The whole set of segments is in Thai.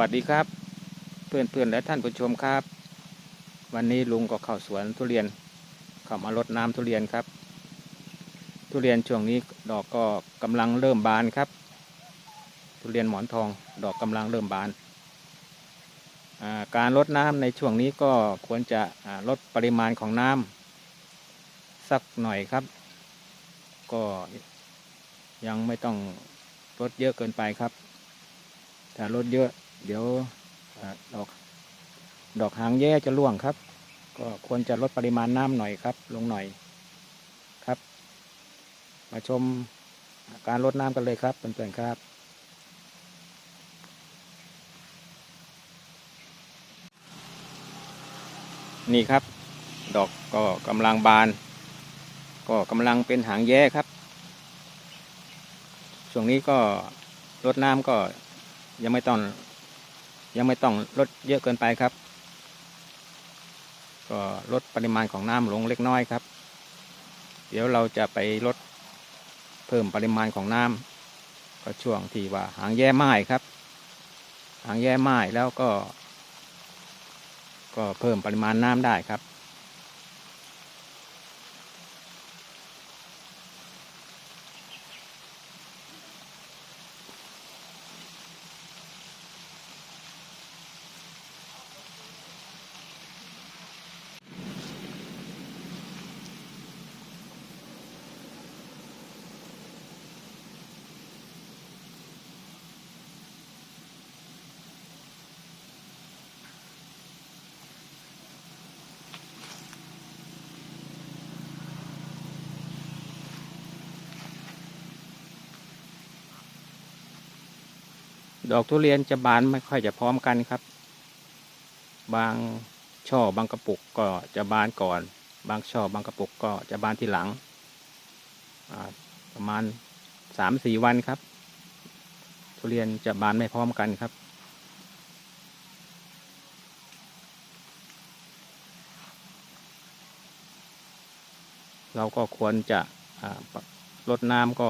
วัสดีครับ เพื่อนเพื่อนๆและท่านผู้ชมครับ วันนี้ลุงก็เข้าสวนทุเรียนเข้ามารดน้ำทุเรียนครับ ทุเรียนช่วงนี้ดอกก็กำลังเริ่มบานครับ ทุเรียนหมอนทองดอกกำลังเริ่มบานาการลดน้ำในช่วงนี้ก็ควรจะลดปริมาณของน้ำสักหน่อยครับ ก็ยังไม่ต้องลดเยอะเกินไปครับถ้าลดเยอะ เดี๋ยวอดอกดอกหางแย่จะร่วงครับ ก็ควรจะลดปริมาณน้ำหน่อยครับ ลงหน่อยครับ มาชมการลดน้ำกันเลยครับเพื่อนๆครับ นี่ครับ ดอกก็กำลังบาน ก็กำลังเป็นหางแย่ครับ ช่วงนี้ก็ลดน้ำก็ยังไม่ต้อง ยังไม่ต้องลดเยอะเกินไปครับ ก็ลดปริมาณของน้ำลงเล็กน้อยครับ เดี๋ยวเราจะไปลดเพิ่มปริมาณของน้ำก็ช่วงที่ว่าหางแย่ไม้ครับ หางแย่ไม้แล้วก็ ก็เพิ่มปริมาณน้ำได้ครับ ดอกทุเรียนจะบานไม่ค่อยจะพร้อมกันครับ บางช่อบางกระปุกก็จะบานก่อน บางช่อบางกระปุกก็จะบานทีหลัง ประมาณสามสี่วันครับ ทุเรียนจะบานไม่พร้อมกันครับ เราก็ควรจะลดน้ำก็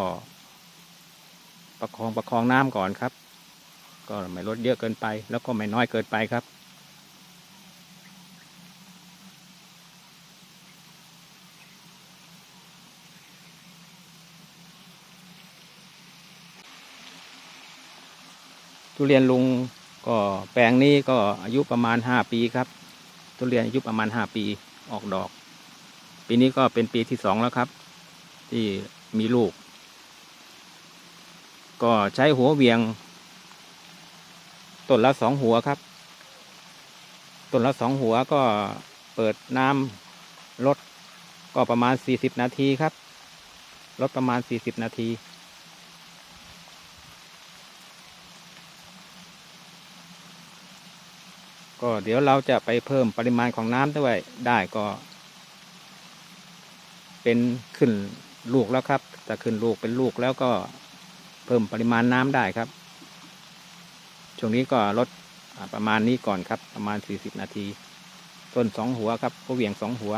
ประคองประคองน้ำก่อนครับ ก็ไม่ลดเยอะเกินไป แล้วก็ไม่น้อยเกินไปครับ ทุเรียนลุงก็แปลงนี้ก็อายุประมาณห้าปีครับ ทุเรียนอายุประมาณห้าปีออกดอก ปีนี้ก็เป็นปีที่สองแล้วครับ ที่มีลูก ก็ใช้หัวเวียง ต้นละสองหัวครับ ต้นละสองหัวก็เปิดน้ำลดก็ประมาณสี่สิบนาทีครับลดประมาณสี่สิบนาทีก็เดี๋ยวเราจะไปเพิ่มปริมาณของน้ำด้วยได้ก็ เป็นขึ้นลูกแล้วครับแต่ขึ้นลูกเป็นลูกแล้วก็เพิ่มปริมาณน้ำได้ครับ ช่วงนี้ก็ลดประมาณนี้ก่อนครับ ประมาณ 40 นาที ต้นสองหัวครับก็เหวี่ยงสองหัว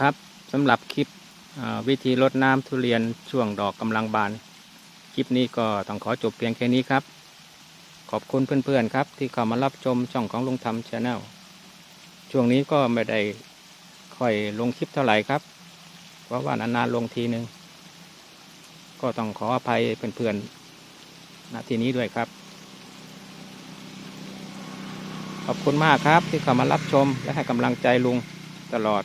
ครับสำหรับคลิปวิธีรดน้ำทุเรียนช่วงดอกกำลังบาน คลิปนี้ก็ต้องขอจบเพียงแค่นี้ครับ ขอบคุณเพื่อนๆครับ ที่เข้ามารับชมช่องของลุงทำชาแนลช่วงนี้ก็ไม่ได้ค่อยลงคลิปเท่าไหร่ครับ เพราะว่านานๆลงทีนึงก็ต้องขออภัยเพื่อนๆณที่นี้ด้วยครับขอบคุณมากครับที่เข้ามารับชมและให้กำลังใจลุงตลอด